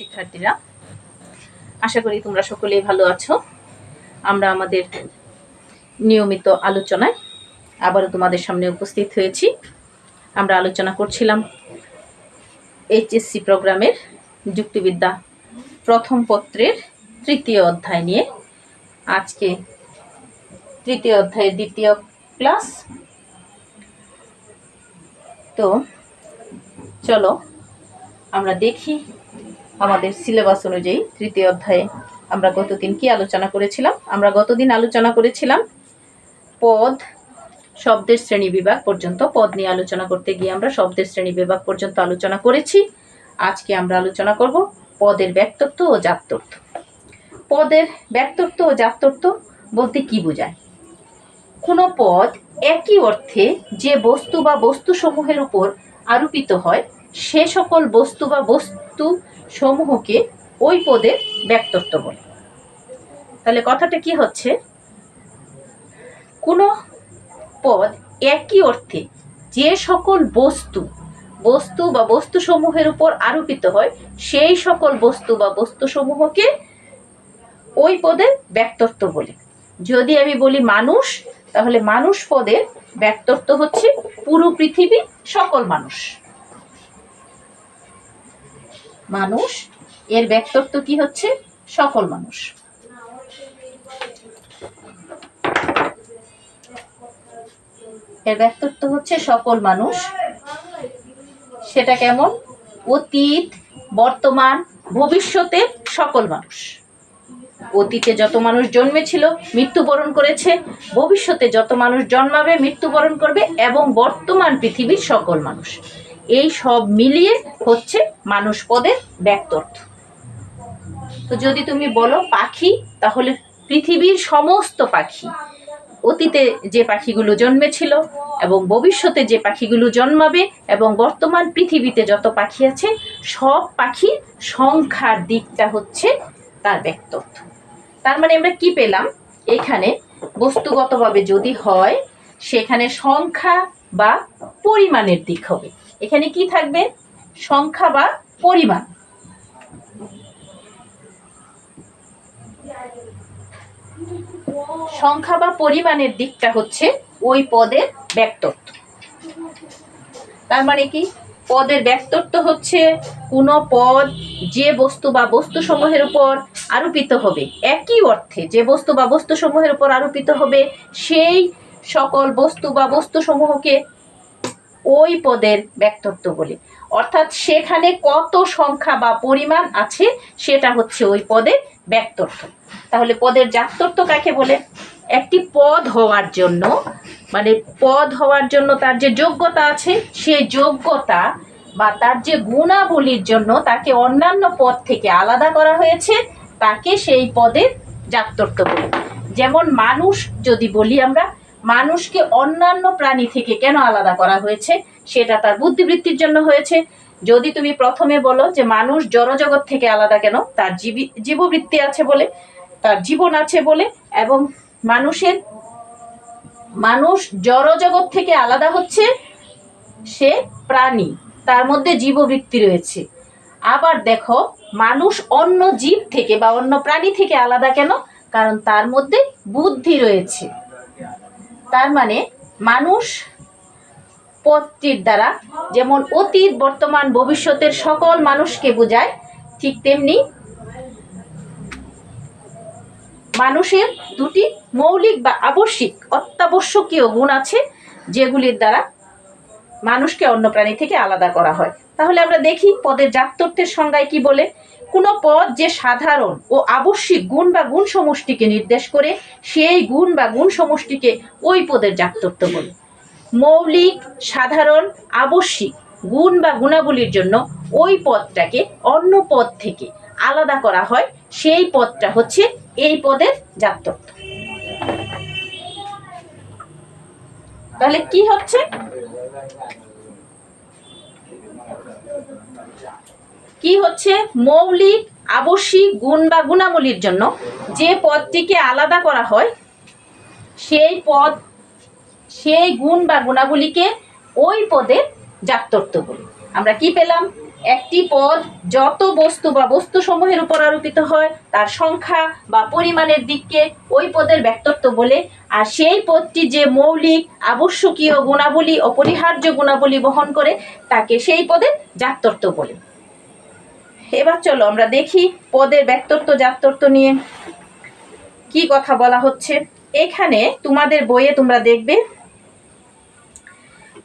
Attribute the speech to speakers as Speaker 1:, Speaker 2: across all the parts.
Speaker 1: শিক্ষার্থীরা, আশা করি তোমরা সকলেই ভালো আছো। আমরা আমাদের নিয়মিত আলোচনায় আবারও তোমাদের সামনে উপস্থিত হয়েছি। আমরা আলোচনা করছিলাম এইচএসসি প্রোগ্রামের যুক্তিবিদ্যা প্রথম পত্রের তৃতীয় অধ্যায় নিয়ে। আজকে তৃতীয় অধ্যায়ের দ্বিতীয় ক্লাস। তো চলো আমরা দেখি আমাদের সিলেবাস অনুযায়ী তৃতীয় অধ্যায়ে আমরা গতদিন কি আলোচনা করেছিলাম? আমরা গতদিন আলোচনা করেছিলাম পদ, শব্দের শ্রেণি বিভাগ পর্যন্ত। পদ নিয়ে আলোচনা করতে গিয়ে আমরা শব্দের শ্রেণি বিভাগ পর্যন্ত আলোচনা করেছি। আজকে আমরা আলোচনা করব পদের ব্যক্তত্ব ও জাততত্ত্ব। পদের ব্যক্তত্ব ও জাততত্ত্ব বলতে কি বোঝায়? কোনো পদ একই অর্থে যে বস্তু বা বস্তুসমূহের উপর আরোপিত হয়, সে সকল বস্তু বা বস্তু সমূহকে ওই পদের ব্যক্তত্ব বলে। তাহলে কথাটা কি হচ্ছে? কোনো পদ একই অর্থে যে সকল বস্তু বস্তু বা বস্তুসমূহের উপর আরোপিত হয়, সেই সকল বস্তু বা বস্তুসমূহকে ওই পদের ব্যক্তত্ব বলে। যদি আমি বলি মানুষ, তাহলে মানুষ পদের ব্যক্তত্ব হচ্ছে পুরো পৃথিবী সকল মানুষ। মানুষ, এর ব্যক্তত্ব কি হচ্ছে? সকল মানুষ। এর ব্যক্তত্ব হচ্ছে সকল মানুষ। সেটা কেমন? অতীত, বর্তমান, ভবিষ্যতে সকল মানুষ। অতীতে যত মানুষ জন্মেছিল, মৃত্যুবরণ করেছে, ভবিষ্যতে যত মানুষ জন্মাবে, মৃত্যুবরণ করবে এবং বর্তমান পৃথিবীর সকল মানুষ। এই সব মিলিয়ে হচ্ছে মানুষ পদের ব্যক্তর্থ। তো যদি তুমি বলো পাখি, তাহলে পৃথিবীর সমস্ত পাখি, অতীতে যে পাখিগুলো জন্মেছিল এবং ভবিষ্যতে যে পাখিগুলো জন্মাবে এবং বর্তমান পৃথিবীতে যত পাখি আছে, সব পাখির সংখ্যার দিকটা হচ্ছে তার ব্যক্তত্ব তার মানে আমরা কি পেলাম? এখানে বস্তুগতভাবে যদি হয়, সেখানে সংখ্যা বা পরিমাণের দিক হবে। এখানে কি থাকবে? সংখ্যা বা পরিমাণ। সংখ্যা বা পরিমাণের দিকটা হচ্ছে ওই পদের ব্যক্তত্ব। তার মানে কি? পদের ব্যক্তত্ব হচ্ছে কোনো পদ যে বস্তু বা বস্তু সমূহের উপর আরোপিত হবে। একই অর্থে যে বস্তু বা বস্তু সমূহের উপর আরোপিত হবে, সেই সকল বস্তু বা বস্তু সমূহকে ওই পদের ব্যক্তত্ব বলে। অর্থাৎ সেখানে কত সংখ্যা বা পরিমাণ আছে, সেটা হচ্ছে ওই পদের ব্যক্তত্ব। তাহলে পদের জাতত্ব কাকে বলে? একটি পদ হওয়ার জন্য মানে পদ হওয়ার জন্য তার যে যোগ্যতা আছে, সে যোগ্যতা বা তার যে গুণাবলীর জন্য তাকে অন্যান্য পদ থেকে আলাদা করা হয়েছে, তাকে সেই পদের জাতত্ব বলে। যেমন মানুষ যদি বলি আমরা মানুষকে অন্যান্য প্রাণী থেকে কেন আলাদা করা হয়েছে, সেটা তার বুদ্ধিবৃত্তির জন্য হয়েছে। যদি তুমি প্রথমে বলো যে মানুষ জড়জগৎ থেকে আলাদা কেন, তার জীবী জীববৃত্তি আছে বলে, তার জীবন আছে বলে, এবং মানুষের মানুষ জড়জগৎ থেকে আলাদা হচ্ছে, সে প্রাণী, তার মধ্যে জীববৃত্তি রয়েছে। আবার দেখো, মানুষ অন্য জীব থেকে বা অন্য প্রাণী থেকে আলাদা কেন, কারণ তার মধ্যে বুদ্ধি রয়েছে। তার মানে মানুষ পদটির দ্বারা যেমন অতীত, বর্তমান, ভবিষ্যতের সকল মানুষকে বোঝায়, ঠিক তেমনি মানুষের দুটি মৌলিক বা আবশ্যিক, অত্যাবশ্যকীয় গুণ আছে, যেগুলির দ্বারা মানুষকে অন্য প্রাণী থেকে আলাদা করা হয়। তাহলে আমরা দেখি পদের জাততত্ত্বের সংজ্ঞায় কি বলে? কোনো পদ যে সাধারণ ও আবশ্যিক গুণ বা গুণ সমষ্টিকে নির্দেশ করে, সেই গুণ বা গুণ সমষ্টিকে ওই পদের জাততত্ত্ব বলে। মৌলিক, সাধারণ, আবশ্যিক গুণ বা গুণাবলীর জন্য ওই পদটাকে অন্য পদ থেকে আলাদা করা হয়। সেই পদটা হচ্ছে এই পদের জাততত্ত্ব তাহলে কি হচ্ছে? কি হচ্ছে? মৌলিক, আবশ্যিক গুণ বা গুণাবলীর জন্য যে পদটিকে আলাদা করা হয়, সেই পদ, সেই গুণ বা গুণাবলীকে ওই পদের জাততত্ত্ব বলি। আমরা কি পেলাম? একটি পদ যত বস্তু বা বস্তু সমূহের উপর আরোপিত হয়, তার সংখ্যা বা পরিমাণের দিককে ওই পদের ব্যক্তত্ব বলে, আর সেই পদটি যে মৌলিক, আবশ্যকীয় গুণাবলী, অপরিহার্য গুণাবলী বহন করে, তাকে সেই পদের জাতত্ব বলে। এবার চলো আমরা দেখি পদের ব্যক্তত্ব, জাতত্ব নিয়ে কি কথা বলা হচ্ছে। এখানে তোমাদের বইয়ে তোমরা দেখবে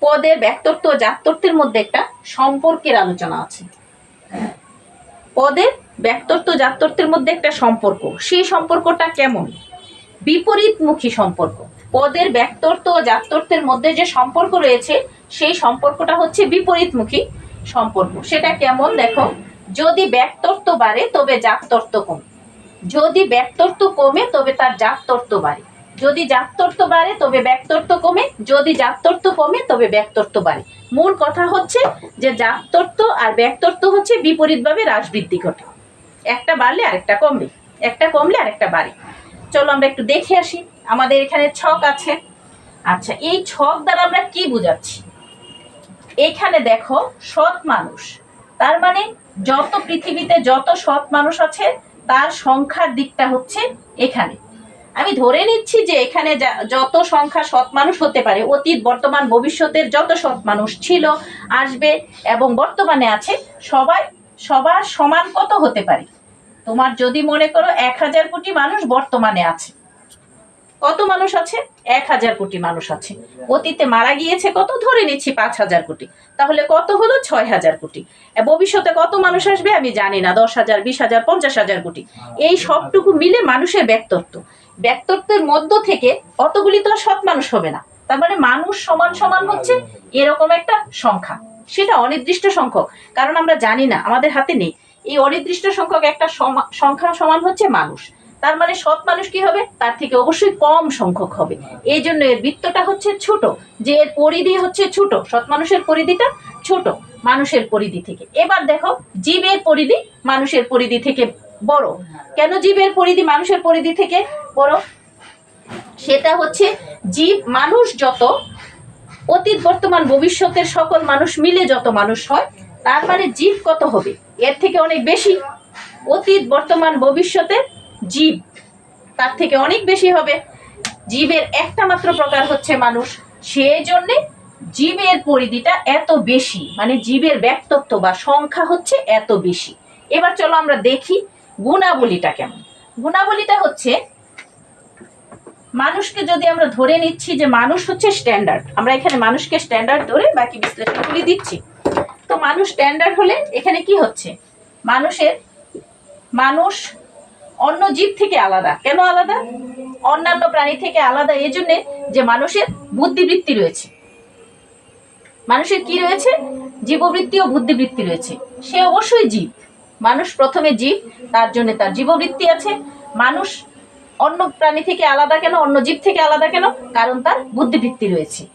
Speaker 1: পদের ব্যক্তত্ব, জাতত্বের মধ্যে একটা সম্পর্কের আলোচনা আছে। পদের ব্যক্তত্ব, জাতত্বের মধ্যে একটা সম্পর্ক। সেই সম্পর্কটা কেমন? বিপরীতমুখী সম্পর্ক। পদের ব্যক্তত্ব, জাতত্বের মধ্যে যে সম্পর্ক রয়েছে, সেই সম্পর্কটা হচ্ছে বিপরীতমুখী সম্পর্ক। সেটা কেমন? দেখো যদি ব্যক্তত্ব বাড়ে, তবে জাতত্ব কমে। যদি ব্যক্তত্ব কমে, তবে তার জাতত্ব বাড়ে। যদি জাতত্ব বাড়ে, তবে ব্যক্তত্ব কমে। যদি জাতত্ব কমে, তবে ব্যক্তত্ব বাড়ে। মূল কথা হচ্ছে যে জাতত্ব আর ব্যক্তত্ব হচ্ছে বিপরীতভাবে হ্রাস বৃদ্ধি ঘটে। একটা বাড়লে আরেকটা কমবে। একটা কমলে আরেকটা বাড়ে। চলো আমরা একটু দেখে আসি। আমাদের এখানে ছক আছে। আচ্ছা এই ছক দ্বারা আমরা কি বুঝাচ্ছি? এখানে দেখো, সৎ মানুষ, তার মানে যত পৃথিবীতে যত সৎ মানুষ আছে, তার সংখ্যার দিকটা হচ্ছে এখানে। আমি ধরে নিচ্ছি যে এখানে যত সংখ্যা সৎ মানুষ হতে পারে, অতীত, বর্তমান, ভবিষ্যতের যত সৎ মানুষ ছিল, আসবে এবং বর্তমানে আছে, সবাই, সবার সমান কত হতে পারে? তোমার যদি মনে করো এক হাজার কোটি মানুষ বর্তমানে আছে কত মানুষ আছে? এক হাজার কোটি মানুষ আছে। অতীতে মারা গিয়েছে কত? ধরে নিচ্ছি পাঁচ হাজার কোটি। তাহলে কত হলো? ছয় হাজার কোটি। ভবিষ্যতে কত মানুষ আসবে? আমি জানি না। দশ হাজার, বিশ হাজার, পঞ্চাশ হাজার কোটি। এই সবটুকু মিলে মানুষের ব্যক্তত্ব। ব্যক্তত্বের মধ্য থেকে অতগুলি তো আর সৎ মানুষ হবে না। তার মানে মানুষ সমান সমান হচ্ছে এরকম একটা সংখ্যা। সেটা অনির্দিষ্ট সংখ্যক। কারণ আমরা জানি না, আমাদের হাতে নেই। এই অনির্দিষ্ট সংখ্যক একটা সংখ্যা সমান হচ্ছে মানুষ। তার মানে সৎ মানুষ কি হবে? তার থেকে অবশ্যই কম সংখ্যক হবে। এই জন্য এর বৃত্তটা হচ্ছে ছোট। যে এর পরিধি হচ্ছে ছোট, সৎ মানুষের পরিধিটা ছোট, মানুষের পরিধি থেকে। এবার দেখো, জীবের পরিধি মানুষের পরিধি থেকে বড়। কেন জীবের পরিধি মানুষের পরিধি থেকে বড়? সেটা হচ্ছে জীব মানুষ যত, অতীত, বর্তমান, ভবিষ্যতের সকল মানুষ মিলে যত মানুষ হয়, তার মানে জীব কত হবে? এর থেকে অনেক বেশি। অতীত, বর্তমান, ভবিষ্যতের জীব। তার থেকে অনেক বেশি হবে। জীবের একটা মাত্র প্রকার হচ্ছে মানুষ। সেই জন্যে জীবের পরিধিটা এত বেশি মানে জীবের ব্যক্তত্ব বা সংখ্যা হচ্ছে এত বেশি। এবার চলো আমরা দেখি গুণাবলীটা কেমন। গুণাবলীটা হচ্ছে, মানুষকে যদি আমরা ধরে নিচ্ছি যে মানুষ হচ্ছে স্ট্যান্ডার্ড আমরা এখানে মানুষকে স্ট্যান্ডার্ড ধরে বাকি বিশ্লেষণগুলি দিচ্ছি। তো মানুষ স্ট্যান্ডার্ড হলে এখানে কি হচ্ছে? মানুষের, মানুষ অন্য জীব থেকে আলাদা। কেন আলাদা? অন্যান্য প্রাণী থেকে আলাদা এই জন্যে যে মানুষের বুদ্ধিবৃত্তি রয়েছে। মানুষের কি রয়েছে? জীববৃত্তি ও বুদ্ধিবৃত্তি রয়েছে। সে অবশ্যই জীব। মানুষ প্রথমে জীব, তার জন্য তার জীববৃত্তি আছে। মানুষ অন্য প্রাণী থেকে আলাদা কেন? অন্য জীব থেকে আলাদা কেন? কারণ তার বুদ্ধিবৃত্তি রয়েছে।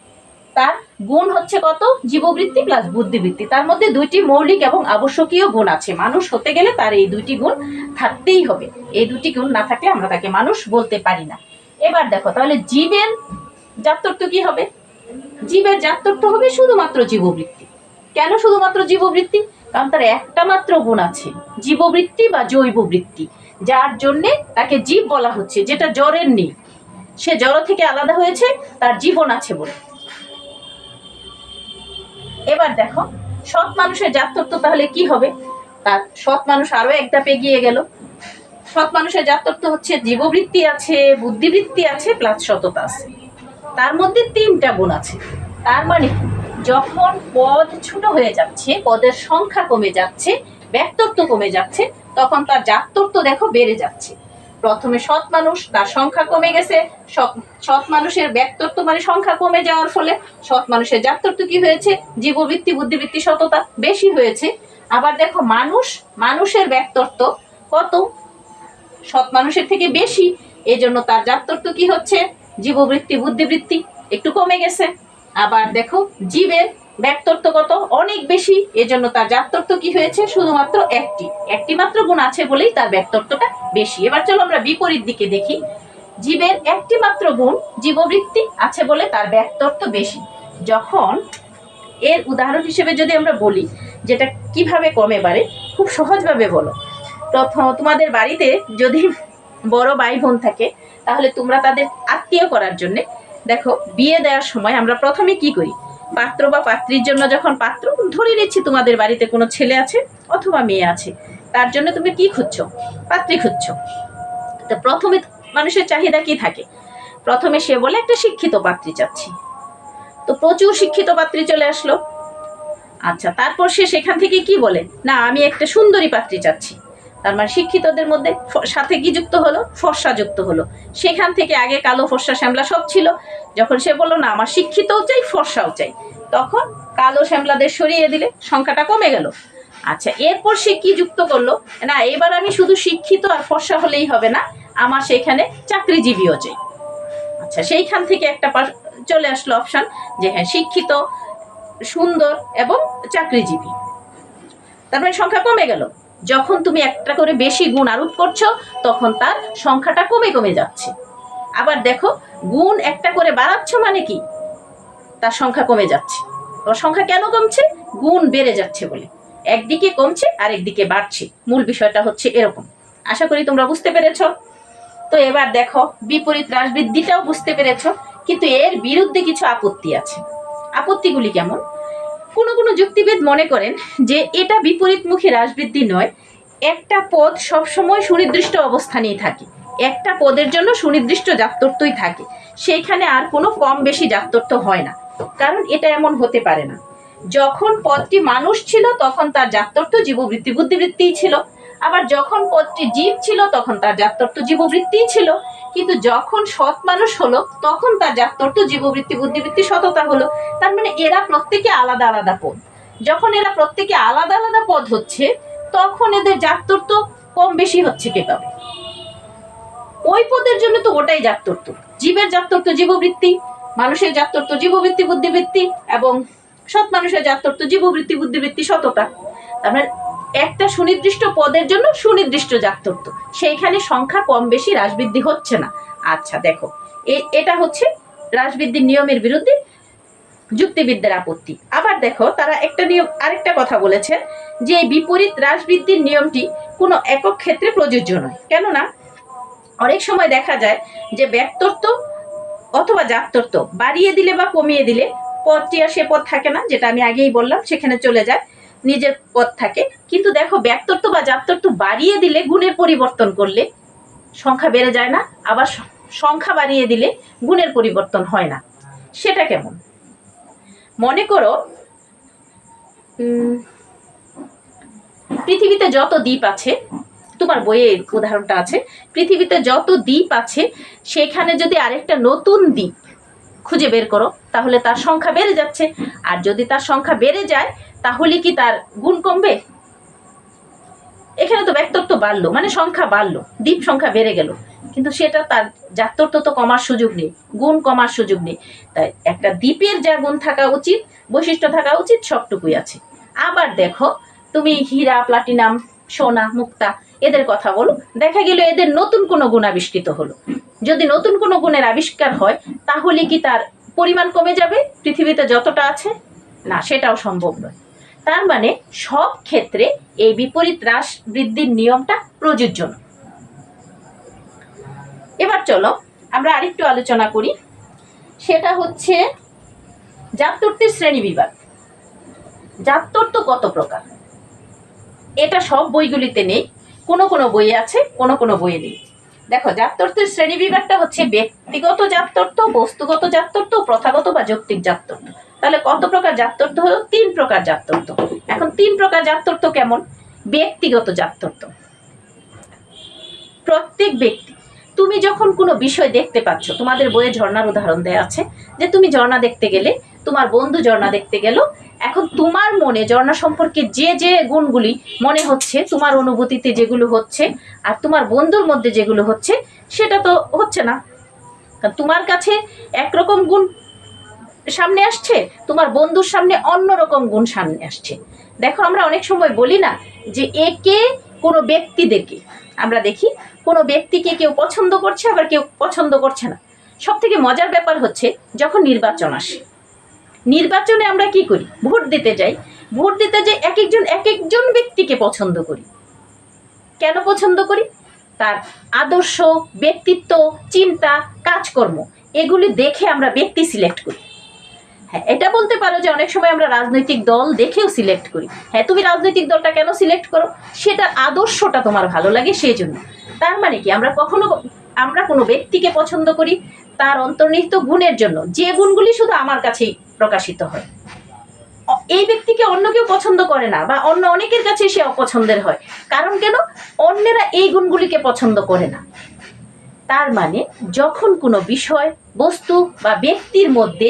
Speaker 1: তার গুণ হচ্ছে কত? জীববৃত্তি প্লাস বুদ্ধিবৃত্তি। তার মধ্যে দুইটি মৌলিক এবং আবশ্যকীয় গুণ আছে। মানুষ হতে গেলে তার এই দুইটি গুণ থাকতেই হবে। এই দুটি গুণ না থাকলে আমরা তাকে মানুষ বলতে পারি না। এবার দেখো, তাহলে জীবের জাতত্ব কি হবে? জীবের জাতত্ব হবে শুধুমাত্র জীববৃত্তি। কেন শুধুমাত্র জীববৃত্তি? কারণ তার একটা মাত্র গুণ আছে, জীববৃত্তি বা জৈব বৃত্তি যার জন্যে তাকে জীব বলা হচ্ছে, যেটা জ্বরের নেই সে জড় থেকে আলাদা হয়েছে, তার জীবন আছে বলে। এবার দেখো, সৎ মানুষের জাতত্ব তাহলে কি হবে? তার সৎ মানুষ আরও এক ধাপ এগিয়ে গেল। সৎ মানুষের জাতত্ব হচ্ছে জীববৃত্তি আছে, বুদ্ধিবৃত্তি আছে, প্লাস সততা আছে। তার মধ্যে তিনটা গুণ আছে। তার মানে যখন পদ ছোট হয়ে যাচ্ছে, পদের সংখ্যা কমে যাচ্ছে, ব্যক্তত্ব কমে যাচ্ছে, তখন তার জাতত্ব দেখো বেড়ে যাচ্ছে। প্রথমে সৎ মানুষ, তার সংখ্যা কমে গেছে। সৎ মানুষের ব্যক্তত্ব মানে সংখ্যা কমে যাওয়ার ফলে সৎ মানুষের জাতত্ব কি হয়েছে? জীববৃত্তি, বুদ্ধিবৃত্তি, সততা বেশি হয়েছে। আবার দেখো, মানুষ, মানুষের ব্যক্তত্ব কত? সৎ মানুষের থেকে বেশি। এই জন্য তার জাতত্ব কি হচ্ছে? জীববৃত্তি, বুদ্ধিবৃত্তি একটু কমে গেছে। আবার দেখো, জীবের ব্যক্তত্ব কত? অনেক বেশি। এজন্য তার জাতত্ব কি হয়েছে? শুধুমাত্র একটি। একটি মাত্র গুণ আছে বলেই তার ব্যক্তত্বটা বেশি। এবার চলো আমরা বিপরীত দিকে দেখি। জীবের একটি মাত্র গুণ জীববৃত্তি আছে বলে তার ব্যক্তত্ব বেশি। যখন এর উদাহরণ হিসেবে যদি আমরা বলি, যেটা কীভাবে কমে বাড়ে, খুব সহজভাবে বলো। প্রথম, তোমাদের বাড়িতে যদি বড় ভাই বোন থাকে, তাহলে তোমরা তাদের আত্মীয় করার জন্যে, দেখো, বিয়ে দেওয়ার সময় আমরা প্রথমে কি করি? পাত্র বা পাত্রীর জন্য যখন পাত্র ধরে নিচ্ছি, তোমাদের বাড়িতে কোনো ছেলে আছে অথবা মেয়ে আছে, তার জন্য তুমি কি খুঁজছো? পাত্রী খুঁজছো। তো প্রথমে মানুষের চাহিদা কি থাকে? প্রথমে সে বলে, একটা শিক্ষিত পাত্রী চাচ্ছি। তো প্রচুর শিক্ষিত পাত্রী চলে আসলো। আচ্ছা তারপর সে সেখান থেকে কি বলে? না, আমি একটা সুন্দরী পাত্রী চাচ্ছি। তার মানে শিক্ষিতদের মধ্যে সাথে কি যুক্ত হলো? ফর্সা যুক্ত হলো। সেখান থেকে আগে কালো ফর্সা শ্যামলা সব ছিল। যখন সে বলল, না, আমার শিক্ষিতও চাই, ফর্সাও চাই। তখন কালো শ্যামলাদের সরিয়ে দিলে, সংখ্যাটা কমে গেল। আচ্ছা এরপর সে কি যুক্ত করল? না, এবার আমি শুধু শিক্ষিত আর ফর্সা হলেই হবে না, আমার সেখানে চাকরিজীবীও চাই। আচ্ছা সেইখান থেকে একটা চলে আসলো অপশন যে হ্যাঁ শিক্ষিত, সুন্দর এবং চাকরিজীবী। তারপরে সংখ্যা কমে গেল। যখন তুমি একটা করে বেশি গুণ আরোপ করছ, তখন তার সংখ্যাটা কমে কমে যাচ্ছে। আবার দেখো, গুণ একটা করে বাড়াচ্ছ মানে কি? তার সংখ্যা কমে যাচ্ছে। তো সংখ্যা কেন কমছে? গুণ বেড়ে যাচ্ছে বলে। একদিকে কমছে আর একদিকে বাড়ছে। মূল বিষয়টা হচ্ছে এরকম। আশা করি তোমরা বুঝতে পেরেছ। তো এবার দেখো, বিপরীত হ্রাস বৃদ্ধিটাও বুঝতে পেরেছ। কিন্তু এর বিরুদ্ধে কিছু আপত্তি আছে। আপত্তিগুলি কেমন? কোনো কোনো যুক্তিবিদ মনে করেন যে এটা বিপরীতমুখী হ্রাস বৃদ্ধি নয়। একটা পদ সবসময় সুনির্দিষ্ট অবস্থানেই থাকে। একটা পদের জন্য সুনির্দিষ্ট জাততত্ত্বই থাকে। সেইখানে আর কোনো কম বেশি জাততত্ত্ব হয় না। কারণ এটা এমন হতে পারে না। যখন পদটি মানুষ ছিল, তখন তার জাততত্ত্ব জীববৃত্তি, বুদ্ধিবৃত্তিই ছিল। আবার যখন পদটি জীব ছিল, তখন তার জাততত্ত্ব জীববৃত্তিই ছিল। কিন্তু যখন সৎ মানুষ হলো, তখন তার জাততত্ত্ব জীববৃত্তি, বুদ্ধিবৃত্তি, সততা হলো। তার মানে এরা প্রত্যেকে আলাদা আলাদা পদ। যখন এরা প্রত্যেকে আলাদা আলাদা পদ হচ্ছে, তখন এদের জাততত্ত্ব কম বেশি হচ্ছে কে পাবে? ওই পদের জন্য তো ওটাই জাততত্ত্ব। জীবের জাততত্ত্ব জীববৃত্তি, মানুষের জাততত্ত্ব জীববৃত্তি, বুদ্ধিবৃত্তি, এবং সৎ মানুষের জাততত্ত্ব জীববৃত্তি, বুদ্ধিবৃত্তি, সততা। তার মানে একটা সুনির্দিষ্ট পদের জন্য সুনির্দিষ্ট জাততত্ত্ব। সেইখানে সংখ্যা কম বেশি হ্রাস বৃদ্ধি হচ্ছে না। আচ্ছা দেখো। এটা হচ্ছে হ্রাস বৃদ্ধির নিয়মের বিরুদ্ধে যুক্তিবিদ্যার আপত্তি। আবার দেখো, তারা একটা নিয়ম, আরেকটা কথা বলেছেন যে বিপরীত হ্রাস বৃদ্ধির নিয়মটি কোনো একক ক্ষেত্রে প্রযোজ্য নয়। কেননা, অনেক সময় দেখা যায় যে ব্যক্তত্ব অথবা জাততত্ত্ব বাড়িয়ে দিলে বা কমিয়ে দিলে পদটি আর সে পদ থাকে না, যেটা আমি আগেই বললাম, সেখানে চলে যায়। নিজের পথ থাকে। কিন্তু দেখো ব্যক্তত্ব বা জাততত্ত্ব বাড়িয়ে দিলে গুণের পরিবর্তন করলে সংখ্যা বেড়ে যায় না, আবার সংখ্যা বাড়িয়ে দিলে গুণের পরিবর্তন হয় না। সেটা কেমন? মনে করো পৃথিবীতে যত দ্বীপ আছে, তোমার বইয়ে উদাহরণটা আছে, পৃথিবীতে যত দ্বীপ আছে, সেখানে যদি আরেকটা নতুন দ্বীপ খুঁজে বের করো, তাহলে তার সংখ্যা বেড়ে যাচ্ছে। আর যদি তার সংখ্যা বেড়ে যায় তাহলে কি তার গুণ কমবে? এখানে তো ব্যক্তত্ব বাড়লো মানে সংখ্যা বাড়লো, দ্বীপ সংখ্যা বেড়ে গেল। কিন্তু সেটা তার জাতত্ব তো কমার সুযোগ নেই, গুণ কমার সুযোগ নেই। তাই একটা দ্বীপের যা গুণ থাকা উচিত, বৈশিষ্ট্য থাকা উচিত, সবটুকুই আছে। আবার দেখো, তুমি হীরা, প্লাটিনাম, সোনা, মুক্তা, এদের কথা বলো। দেখা গেল এদের নতুন কোনো গুণ আবিষ্কৃত হলো। যদি নতুন কোনো গুণের আবিষ্কার হয়, তাহলে কি তার পরিমাণ কমে যাবে? পৃথিবীতে যতটা আছে? না, সেটাও সম্ভব নয়। তার মানে সব ক্ষেত্রে এই বিপরীত হ্রাস বৃদ্ধির নিয়মটা প্রযোজ্য এবার চলো আমরা আরেকটু আলোচনা করি। সেটা হচ্ছে জাততত্ত্বের শ্রেণি বিভাগ। জাততত্ত্ব কত প্রকার? এটা সব বইগুলিতে নেই, কোনো কোনো বইয়ে আছে, কোনো কোনো বইয়ে নেই। দেখো জাততত্ত্বের শ্রেণি বিভাগটা হচ্ছে ব্যক্তিগত জাততত্ত্ব বস্তুগত জাততত্ত্ব প্রথাগত বা যৌক্তিক জাততত্ত্ব তাহলে কত প্রকার জাততত্ত্ব হলো? তিন প্রকার জাততত্ত্ব এখন তিন প্রকার জাততত্ত্ব কেমন? ব্যক্তিগত জাততত্ত্ব প্রত্যেক ব্যক্তি। তুমি যখন কোনো বিষয় দেখতে পাচ্ছ, তোমাদের বইয়ে ঝর্ণার উদাহরণ দেওয়া আছে, যে তুমি ঝর্ণা দেখতে গেলে তোমার বন্ধু ঝর্ণা দেখতে গেল। এখন তোমার মনে ঝর্ণা সম্পর্কে যে যে গুণগুলি মনে হচ্ছে, তোমার অনুভূতিতে যেগুলো হচ্ছে আর তোমার বন্ধুর মধ্যে যেগুলো হচ্ছে, সেটা তো হচ্ছে না। তোমার কাছে একরকম গুণ সামনে আসছে, তোমার বন্ধুর সামনে অন্য রকম গুণ সামনে আসছে। দেখো, আমরা অনেক সময় বলি না যে একে কোনো ব্যক্তি দেখে। আমরা দেখি, কোনো ব্যক্তিকে কেউ পছন্দ করছে, আবার কেউ পছন্দ করছে না। সব থেকে মজার ব্যাপার হচ্ছে, যখন নির্বাচন আসে নির্বাচনে আমরা কি করি? ভোট দিতে যাই। ভোট দিতে যে এক একজন এক একজন ব্যক্তিকে পছন্দ করি। কেন পছন্দ করি? তার আদর্শ, ব্যক্তিত্ব, চিন্তা, কাজকর্ম, এগুলি দেখে আমরা ব্যক্তি সিলেক্ট করি। হ্যাঁ এটা বলতে পারো যে অনেক সময় আমরা রাজনৈতিক দল দেখেও সিলেক্ট করি। হ্যাঁ তুমি রাজনৈতিক দলটা কেন সিলেক্ট করো? সেটা আদর্শটা তোমার ভালো লাগে সেই জন্য তার মানে কি? আমরা কখনো আমরা কোনো ব্যক্তিকে পছন্দ করি, তার অন্তর্নিহিত গুণের জন্য। যে গুণগুলি শুধু আমার কাছেই প্রকাশিত হয়। এই ব্যক্তিকে অন্য কেউ পছন্দ করে না বা অন্য অনেকের কাছে সে অপছন্দের হয়। কারণ কেন? অন্যেরা এই গুণগুলিকে পছন্দ করে না। তার মানে যখন কোনো বিষয়, বস্তু বা ব্যক্তির মধ্যে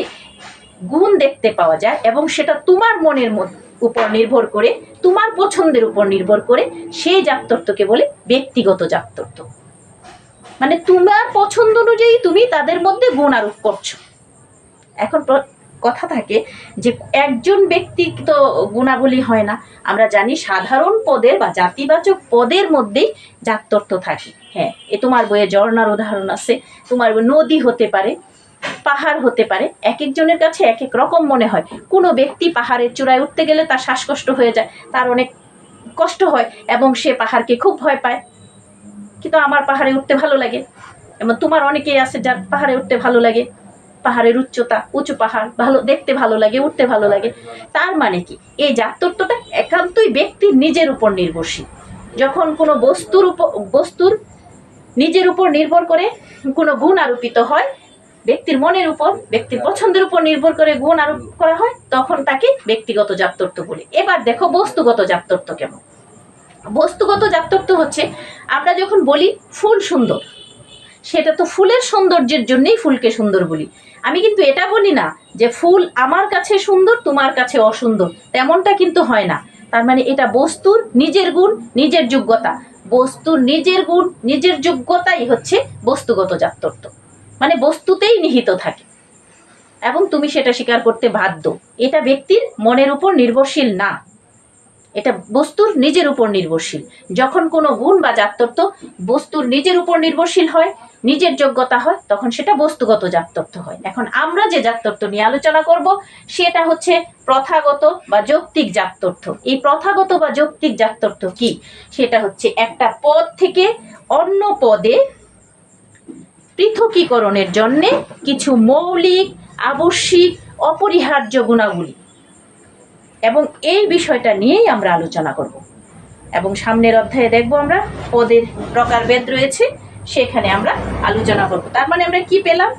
Speaker 1: গুণ দেখতে পাওয়া যায় এবং সেটা তোমার মনের উপর নির্ভর করে, তোমার পছন্দের উপর নির্ভর করে, সেই জাততত্ত্বকে বলে ব্যক্তিগত জাততত্ত্ব মানে তোমার পছন্দ অনুযায়ী তুমি তাদের মধ্যে গুণ আরোপ করছ। এখন কথা থাকে যে একজন ব্যক্তির তো গুণাবলী হয় না। আমরা জানি সাধারণ পদের বা জাতিবাচক পদের মধ্যেই জাততত্ত্ব থাকে। হ্যাঁ এ তোমার বইয়ে ঝর্ণার উদাহরণ আছে। তোমার নদী হতে পারে, পাহাড় হতে পারে এক একজনের কাছে এক এক রকম মনে হয়। কোনো ব্যক্তি পাহাড়ের চূড়ায় উঠতে গেলে তার শ্বাসকষ্ট হয়ে যায়, তার অনেক কষ্ট হয় এবং সে পাহাড়কে খুব ভয় পায়। কিন্তু আমার পাহাড়ে উঠতে ভালো লাগে এবং তোমার অনেকেই আছে যার পাহাড়ে উঠতে ভালো লাগে। পাহাড়ের উচ্চতা, উঁচু পাহাড়, ভালো, দেখতে ভালো লাগে, উঠতে ভালো লাগে। তার মানে কি? এই জাততত্ত্বটা একান্তই ব্যক্তির নিজের উপর নির্ভরশীল। যখন কোনো বস্তুর উপর বস্তুর নিজের উপর নির্ভর করে কোনো গুণ আরোপিত হয়, ব্যক্তির মনের উপর, ব্যক্তির পছন্দের উপর নির্ভর করে গুণ আরোপ করা হয়, তখন তাকে ব্যক্তিগত জাততত্ত্ব বলে। এবার দেখো বস্তুগত জাততত্ত্ব কেমন। বস্তুগত জাততত্ত্ব হচ্ছে, আমরা যখন বলি ফুল সুন্দর সেটা তো ফুলের সৌন্দর্যের জন্যই ফুলকে সুন্দর বলি। আমি কিন্তু এটা বলি না যে ফুল আমার কাছে সুন্দর, তোমার কাছে অসুন্দর। তেমনটা কিন্তু হয় না। তার মানে এটা বস্তুর নিজের গুণ, নিজের যোগ্যতা। বস্তুর নিজের গুণ, নিজের যোগ্যতাই হচ্ছে বস্তুগত জাততত্ত্ব। মানে বস্তুতেই নিহিত থাকে। এবং তুমি সেটা স্বীকার করতে বাধ্য। এটা ব্যক্তির মনের উপর নির্ভরশীল না। এটা বস্তুর নিজের উপর নির্ভরশীল। যখন কোনো গুণ বা জাততত্ত্ব বস্তুর নিজের উপর নির্ভরশীল হয়, নিজের যোগ্যতা হয়, তখন সেটা বস্তুগত জাততত্ত্ব হয়। এখন আমরা যে জাততত্ত্ব নিয়ে আলোচনা করব, সেটা হচ্ছে প্রথাগত বা যৌক্তিক জাততত্ত্ব এই প্রথাগত বা যৌক্তিক জাততত্ত্ব কি? সেটা হচ্ছে একটা পদ থেকে অন্য পদে পৃথকীকরণের জন্যে কিছু মৌলিক, আবশ্যিক, অপরিহার্য গুণাবলী এবং এই বিষয়টা নিয়েই আমরা আলোচনা করব। এবং সামনের অধ্যায়ে দেখব আমরা পদের প্রকারভেদ রয়েছে, সেখানে আমরা আলোচনা করব। তার মানে আমরা কি পেলাম?